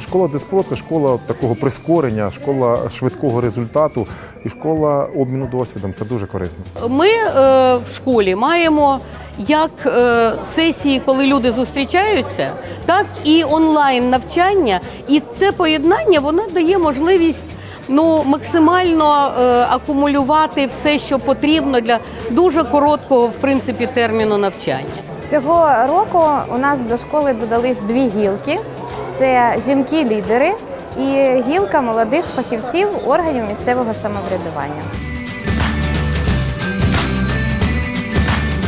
Школа Диспро це школа такого прискорення, школа швидкого результату і школа обміну досвідом. Це дуже корисно. Ми е, в школі маємо як е, сесії, коли люди зустрічаються, так і онлайн навчання. І це поєднання воно дає можливість ну, максимально е, акумулювати все, що потрібно для дуже короткого в принципі терміну навчання. Цього року у нас до школи додались дві гілки: це жінки-лідери і гілка молодих фахівців органів місцевого самоврядування.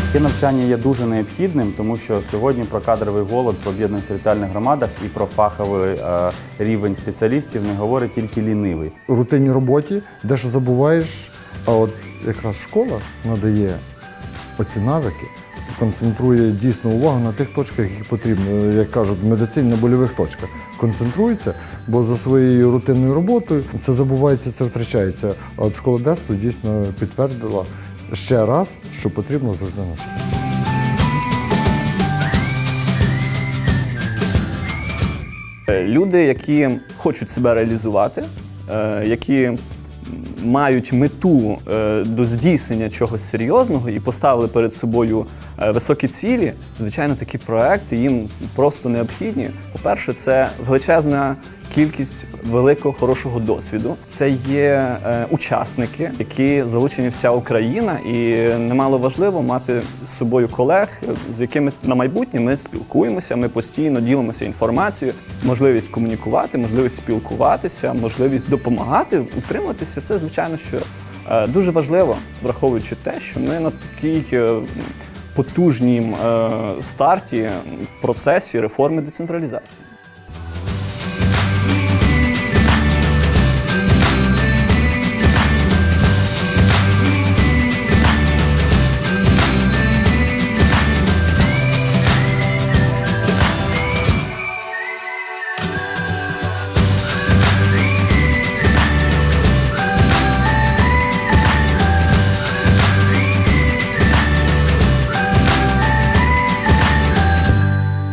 Таке навчання є дуже необхідним, тому що сьогодні про кадровий голод в об'єднаних територіальних громадах і про фаховий е, рівень спеціалістів не говорить тільки лінивий. У рутинній роботі дещо забуваєш, а от якраз школа надає оці навики, концентрує дійсно увагу на тих точках, які потрібно, як кажуть, в медицині на больових точках. Концентрується, бо за своєю рутинною роботою це забувається, це втрачається. А от школа Десто дійсно підтвердила ще раз, що потрібно завжди навчатися. Е, Люди, які хочуть себе реалізувати, е, які мають мету е, до здійснення чогось серйозного і поставили перед собою е, високі цілі, звичайно, такі проекти їм просто необхідні. По-перше, це величезна кількість великого хорошого досвіду. Це є е, учасники, які залучені вся Україна, і немало важливо мати з собою колег, е, з якими на майбутнє ми спілкуємося. Ми постійно ділимося інформацією, можливість комунікувати, можливість спілкуватися, можливість допомагати, утримуватися. Це звичайно, що е, дуже важливо, враховуючи те, що ми на такій е, потужній е, старті в процесі реформи децентралізації.